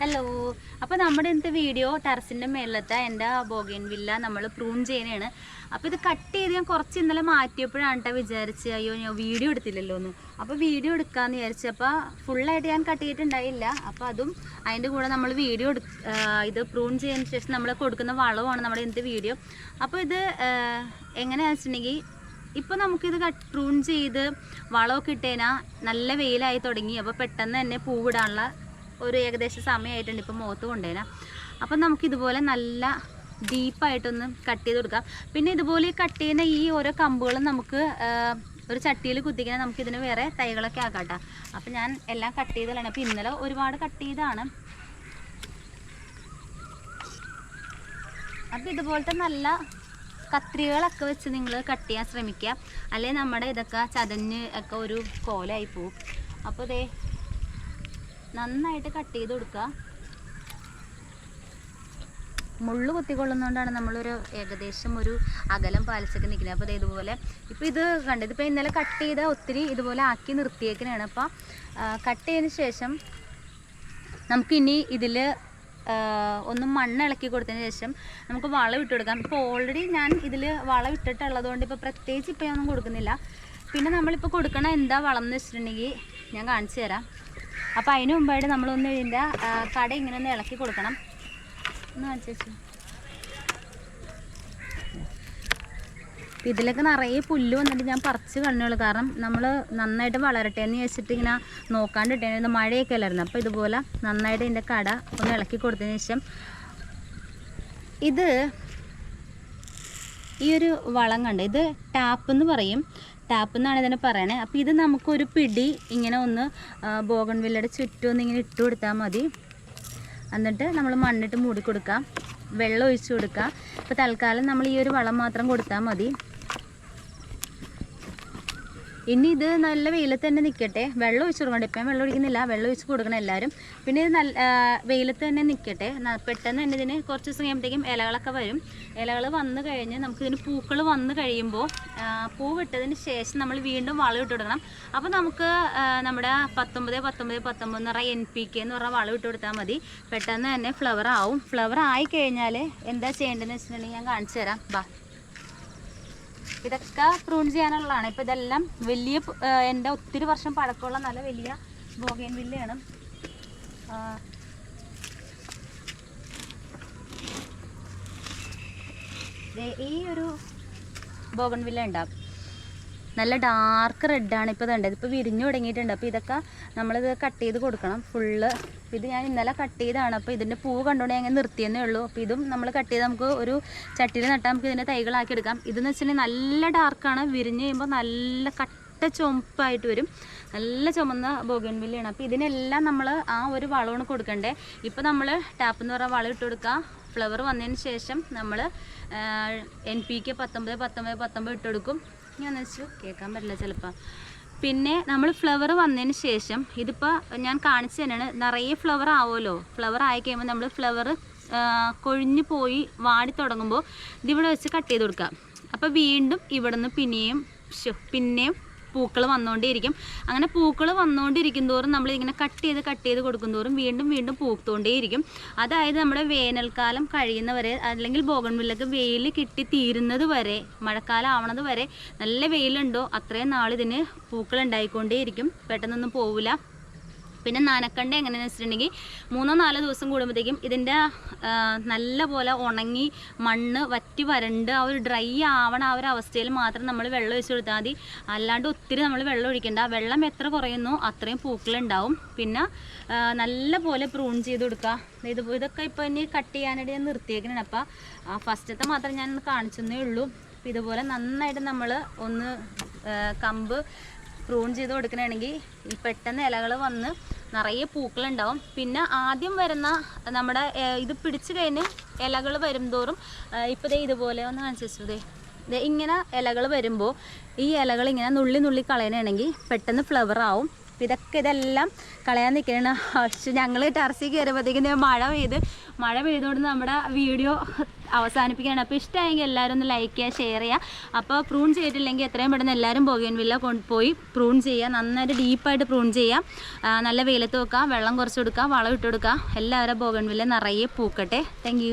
Hello അപ്പോൾ നമ്മുടെ ഇന്നത്തെ വീഡിയോ ടെറസിന്റെ മേലത്തെ എന്റെ ബോഗൈൻ വില്ല നമ്മൾ പ്രൂൺ ചെയ്യുന്നതാണ്. അപ്പോൾ ഇത് കട്ട് ചെയ്ത് ഞാൻ കുറച്ച് ഇന്നലെ മാറ്റിയപ്പോഴാണ് കേട്ടോ വിചാരിച്ച് അയ്യോ ഞാൻ വീഡിയോ എടുത്തില്ലല്ലോ എന്ന്. അപ്പോൾ വീഡിയോ എടുക്കാമെന്ന് വിചാരിച്ചപ്പോൾ ഫുള്ളായിട്ട് ഞാൻ കട്ട് ചെയ്തിട്ടുണ്ടായില്ല. അപ്പോൾ അതും അതിന്റെ കൂടെ നമ്മൾ വീഡിയോ ഇത് പ്രൂൺ ചെയ്തതിന് ശേഷം നമ്മൾ കൊടുക്കുന്ന വളവുമാണ് നമ്മുടെ ഇന്നത്തെ വീഡിയോ അപ്പോൾ ഇത് എങ്ങനെയാണെന്ന് വെച്ചിട്ടുണ്ടെങ്കിൽ ഇപ്പോൾ നമുക്കിത് കട്ട് പ്രൂൺ ചെയ്ത് വളമൊക്കെ ഇട്ടേനാ നല്ല വെയിലായി തുടങ്ങി. അപ്പോൾ പെട്ടെന്ന് തന്നെ പൂവിടാനുള്ള ഒരു ഏകദേശം സമയമായിട്ടുണ്ട് ഇപ്പോൾ മുഖത്ത് കൊണ്ടുവരാം അപ്പം നമുക്കിതുപോലെ നല്ല ഡീപ്പായിട്ടൊന്ന് കട്ട് ചെയ്ത് കൊടുക്കാം. പിന്നെ ഇതുപോലെ കട്ട് ചെയ്യുന്ന ഈ ഓരോ കമ്പുകളും നമുക്ക് ഒരു ചട്ടിയിൽ കുത്തിക്കാൻ നമുക്ക് ഇതിന് വേറെ തൈകളൊക്കെ ആക്കാം കേട്ടോ. അപ്പം ഞാൻ എല്ലാം കട്ട് ചെയ്തതാണ്. അപ്പോൾ ഇന്നലെ ഒരുപാട് കട്ട് ചെയ്താണ് അപ്പോൾ ഇതുപോലത്തെ നല്ല കത്രികളൊക്കെ വെച്ച് നിങ്ങൾ കട്ട് ചെയ്യാൻ ശ്രമിക്കുക. അല്ലെങ്കിൽ നമ്മുടെ ഇതൊക്കെ ചതഞ്ഞ് ഒക്കെ ഒരു കോലായി പോവും. അപ്പോൾ ഇതേ നന്നായിട്ട് കട്ട് ചെയ്ത് കൊടുക്കുക. മുള്ളു കുത്തിക്കൊള്ളുന്നതുകൊണ്ടാണ് നമ്മളൊരു ഏകദേശം ഒരു അകലം പാലിച്ചൊക്കെ നിൽക്കുന്നത്. അപ്പോൾ ഇതുപോലെ ഇപ്പോൾ ഇത് കണ്ടത് ഇപ്പോൾ ഇന്നലെ കട്ട് ചെയ്ത ഒത്തിരി ഇതുപോലെ ആക്കി നിർത്തിയേക്കുന്നതാണ് അപ്പോൾ കട്ട് ചെയ്തതിന് ശേഷം നമുക്കിനി ഇതിൽ ഒന്ന് മണ്ണ് ഇളക്കി കൊടുത്തതിന് ശേഷം നമുക്ക് വളം ഇട്ട് കൊടുക്കാം. ഇപ്പോൾ ഓൾറെഡി ഞാൻ ഇതിൽ വളം ഇട്ടിട്ടുള്ളത് കൊണ്ട് ഇപ്പോൾ പ്രത്യേകിച്ച് ഇപ്പോൾ ഒന്നും കൊടുക്കുന്നില്ല. പിന്നെ നമ്മളിപ്പോൾ കൊടുക്കണ എന്താ വളം എന്ന് വെച്ചിട്ടുണ്ടെങ്കിൽ ഞാൻ കാണിച്ചു തരാം. അപ്പോൾ അതിന് മുമ്പായിട്ട് നമ്മളൊന്ന് ഇതിന്റെ കട ഇങ്ങനെ ഒന്ന് ഇളക്കി കൊടുക്കണം. ഒന്ന് കാണിച്ചു ഇതിലൊക്കെ നിറയെ പുല്ല് വന്നിട്ട് ഞാൻ പറിച്ച് കളഞ്ഞുള്ളൂ. കാരണം നമ്മൾ നന്നായിട്ട് വളരട്ടെ എന്ന് വെച്ചിട്ട് ഇങ്ങനെ നോക്കാണ്ടിട്ടേ. മഴയൊക്കെ അല്ലായിരുന്നു. അപ്പോൾ ഇതുപോലെ നന്നായിട്ട് ഇതിന്റെ കട ഒന്ന് ഇളക്കി കൊടുത്തതിന് ശേഷം ഇത് ഈ ഒരു വളം കണ്ട് ഇത് ടാപ്പ് എന്ന് പറയും. ടാപ്പ് എന്നാണ് ഇതിനെ പറയണേ. അപ്പോൾ ഇത് നമുക്കൊരു പിടി ഇങ്ങനെ ഒന്ന് ബോഗൺവില്ലയുടെ ചുറ്റും ഒന്ന് ഇങ്ങനെ ഇട്ട് കൊടുത്താൽ മതി. എന്നിട്ട് നമ്മൾ മണ്ണിട്ട് മൂടി കൊടുക്കാം. വെള്ളം ഒഴിച്ച് കൊടുക്കുക ഇപ്പോൾ തൽക്കാലം നമ്മൾ ഈ ഒരു വളം മാത്രം കൊടുത്താൽ മതി. ഇനി ഇത് നല്ല വെയിലത്ത് തന്നെ നിൽക്കട്ടെ വെള്ളം ഒഴിച്ച് കൊടുക്കണ്ട. ഇപ്പം വെള്ളം ഒഴിക്കുന്നില്ല. വെള്ളം ഒഴിച്ച് കൊടുക്കണം എല്ലാവരും. പിന്നെ ഇത് നല്ല വെയിലത്ത് തന്നെ നിൽക്കട്ടെ പെട്ടെന്ന് തന്നെ ഇതിന് കുറച്ച് ദിവസം കഴിയുമ്പോഴത്തേക്കും ഇലകളൊക്കെ വരും. ഇലകൾ വന്നു കഴിഞ്ഞ് നമുക്ക് ഇതിന് പൂക്കൾ വന്നു കഴിയുമ്പോൾ പൂവിട്ടതിന് ശേഷം നമ്മൾ വീണ്ടും വളം ഇട്ട് കൊടുക്കണം. അപ്പോൾ നമുക്ക് നമ്മുടെ പത്തൊമ്പത് പത്തൊമ്പത് പത്തൊമ്പത് എന്ന് പറഞ്ഞാൽ എൻ പി കെ എന്ന് പറഞ്ഞാൽ വളം ഇട്ട് കൊടുത്താൽ മതി. പെട്ടെന്ന് തന്നെ ഫ്ലവർ ആവും. ഫ്ലവർ ആയി കഴിഞ്ഞാൽ എന്താ ചെയ്യേണ്ടതെന്ന് വെച്ചിട്ടുണ്ടെങ്കിൽ ഞാൻ കാണിച്ചു തരാം. ബാ. ഇതൊക്കെ പ്രൂൺ ചെയ്യാനുള്ളതാണ്. ഇപ്പം ഇതെല്ലാം വലിയ എന്റെ ഒത്തിരി വർഷം പഴക്കമുള്ള നല്ല വലിയ ബോഗേൻ വില്ലയാണ്. ഈ ഒരു ബോഗൺ വില്ല ഉണ്ടാകും നല്ല ഡാർക്ക് റെഡാണ് ഇപ്പോൾ ഇതുണ്ട് ഇതിപ്പോൾ വിരിഞ്ഞു തുടങ്ങിയിട്ടുണ്ട്. അപ്പോൾ ഇതൊക്കെ നമ്മളിത് കട്ട് ചെയ്ത് കൊടുക്കണം. ഫുള്ള് ഇത് ഞാൻ ഇന്നലെ കട്ട് ചെയ്താണ്. അപ്പോൾ ഇതിന്റെ പൂ കണ്ടുകൊണ്ട് ഞാൻ നിർത്തിയെന്നേ ഉള്ളൂ. അപ്പോൾ ഇതും നമ്മൾ കട്ട് ചെയ്ത് നമുക്ക് ഒരു ചട്ടിയിൽ നട്ടാൽ നമുക്ക് ഇതിന്റെ തൈകളാക്കി എടുക്കാം. ഇതെന്ന് വെച്ചിട്ടുണ്ടെങ്കിൽ നല്ല ഡാർക്കാണ് വിരിഞ്ഞ് കഴിയുമ്പോൾ നല്ല കട്ട ചുമപ്പായിട്ട് വരും. നല്ല ചുമന്ന ബോഗൻവില്ലയാണ്. അപ്പോൾ ഇതിനെല്ലാം നമ്മൾ ആ ഒരു വളമാണ് കൊടുക്കണ്ടേ. ഇപ്പോൾ നമ്മൾ ടാപ്പ് എന്ന് പറഞ്ഞ വളം ഇട്ട് കൊടുക്കുക ഫ്ലവർ വന്നതിന് ശേഷം നമ്മൾ എൻ പി കെ പത്തൊമ്പത് പത്തൊമ്പത് പത്തൊമ്പത് ഇട്ട് കൊടുക്കും. ഞാൻ വെച്ചു കേൾക്കാൻ പറ്റില്ല ചിലപ്പോൾ പിന്നെ നമ്മൾ ഫ്ലവർ വന്നതിന് ശേഷം ഇതിപ്പോൾ ഞാൻ കാണിച്ചു തന്നെയാണ്. നിറയെ ഫ്ലവർ ആവുമല്ലോ. ഫ്ലവർ ആയി കഴിയുമ്പോൾ നമ്മൾ ഫ്ലവർ കൊഴിഞ്ഞു പോയി വാടി തുടങ്ങുമ്പോൾ ഇതിവിടെ വെച്ച് കട്ട് ചെയ്ത് കൊടുക്കാം. അപ്പോൾ വീണ്ടും ഇവിടുന്ന് പിന്നെയും ശ്ശോ, പിന്നെയും പൂക്കൾ വന്നുകൊണ്ടേയിരിക്കും അങ്ങനെ പൂക്കൾ വന്നുകൊണ്ടിരിക്കും തോറും നമ്മൾ ഇങ്ങനെ കട്ട് ചെയ്ത് കട്ട് ചെയ്ത് കൊടുക്കും തോറും വീണ്ടും വീണ്ടും പൂത്തുകൊണ്ടേയിരിക്കും അതായത് നമ്മുടെ വേനൽക്കാലം കഴിയുന്നവരെ അല്ലെങ്കിൽ ബോഗൺവില്ലക്ക് വെയിൽ കിട്ടി തീരുന്നത് വരെ മഴക്കാലം ആവണത് വരെ നല്ല വെയിലുണ്ടോ? അത്രയും നാളിതിന് പൂക്കൾ ഉണ്ടായിക്കൊണ്ടേയിരിക്കും. പെട്ടെന്നൊന്നും പോവില്ല പിന്നെ നനക്കണ്ട എങ്ങനെയാണെന്ന് വെച്ചിട്ടുണ്ടെങ്കിൽ മൂന്നോ നാലോ ദിവസം കൂടുമ്പോഴത്തേക്കും ഇതിന്റെ നല്ല പോലെ ഉണങ്ങി മണ്ണ് വറ്റി വരണ്ട് ആ ഒരു ഡ്രൈ ആവണ ആ ഒരു അവസ്ഥയിൽ മാത്രം നമ്മൾ വെള്ളം ഒഴിച്ചു കൊടുത്താൽ മതി. അല്ലാണ്ട് ഒത്തിരി നമ്മൾ വെള്ളം ഒഴിക്കണ്ട. വെള്ളം എത്ര കുറയുന്നു അത്രയും പൂക്കളുണ്ടാവും. പിന്നെ നല്ല പോലെ പ്രൂൺ ചെയ്ത് കൊടുക്കുക. ഇത് ഇതൊക്കെ ഇപ്പോൾ ഇനി കട്ട് ചെയ്യാനായിട്ട് ഞാൻ നിർത്തിയേക്കണേ അപ്പോൾ ഫസ്റ്റത്തെ മാത്രം ഞാൻ കാണിച്ചെന്നേ ഉള്ളൂ. ഇതുപോലെ നന്നായിട്ട് നമ്മൾ ഒന്ന് കമ്പ് പ്രൂൺ ചെയ്ത് കൊടുക്കണമെങ്കിൽ പെട്ടെന്ന് ഇലകൾ വന്ന് നിറയെ പൂക്കളുണ്ടാവും. പിന്നെ ആദ്യം വരുന്ന നമ്മുടെ ഇത് പിടിച്ചു കഴിഞ്ഞ് ഇലകൾ വരുംതോറും ഇപ്പോൾ ദേ ഇതുപോലെ ഒന്ന് കാണിച്ചു ദേ ഇങ്ങനെ ഇലകൾ വരുമ്പോൾ ഈ ഇലകൾ ഇങ്ങനെ നുള്ളി നുള്ളി കളയണമെങ്കിൽ പെട്ടെന്ന് ഫ്ലവർ ആവും. ഇതൊക്കെ ഇതെല്ലാം കളയാൻ നിൽക്കണം പക്ഷെ ഞങ്ങൾ ടെറസിൽ കയറിയപ്പോഴത്തേക്കും ദേ മഴ പെയ്ത് മഴ പെയ്തുകൊണ്ട് നമ്മുടെ വീഡിയോ അവസാനിപ്പിക്കുകയാണ്. അപ്പോൾ ഇഷ്ടമായെങ്കിൽ എല്ലാവരും ഒന്ന് ലൈക്ക് ചെയ്യുക ഷെയർ ചെയ്യുക. അപ്പോൾ പ്രൂൺ ചെയ്തിട്ടില്ലെങ്കിൽ എത്രയും പെട്ടെന്ന് എല്ലാവരും ബോഗൻവില്ല കൊണ്ടുപോയി പ്രൂൺ ചെയ്യുക. നന്നായിട്ട് ഡീപ്പായിട്ട് പ്രൂൺ ചെയ്യുക. നല്ല വെയിലത്ത് വെക്കുക. വെള്ളം കുറച്ച് കൊടുക്കുക. വളം ഇട്ട് കൊടുക്കുക. എല്ലാവരും ബോഗൻവില്ല നിറയെ പൂക്കട്ടെ. താങ്ക്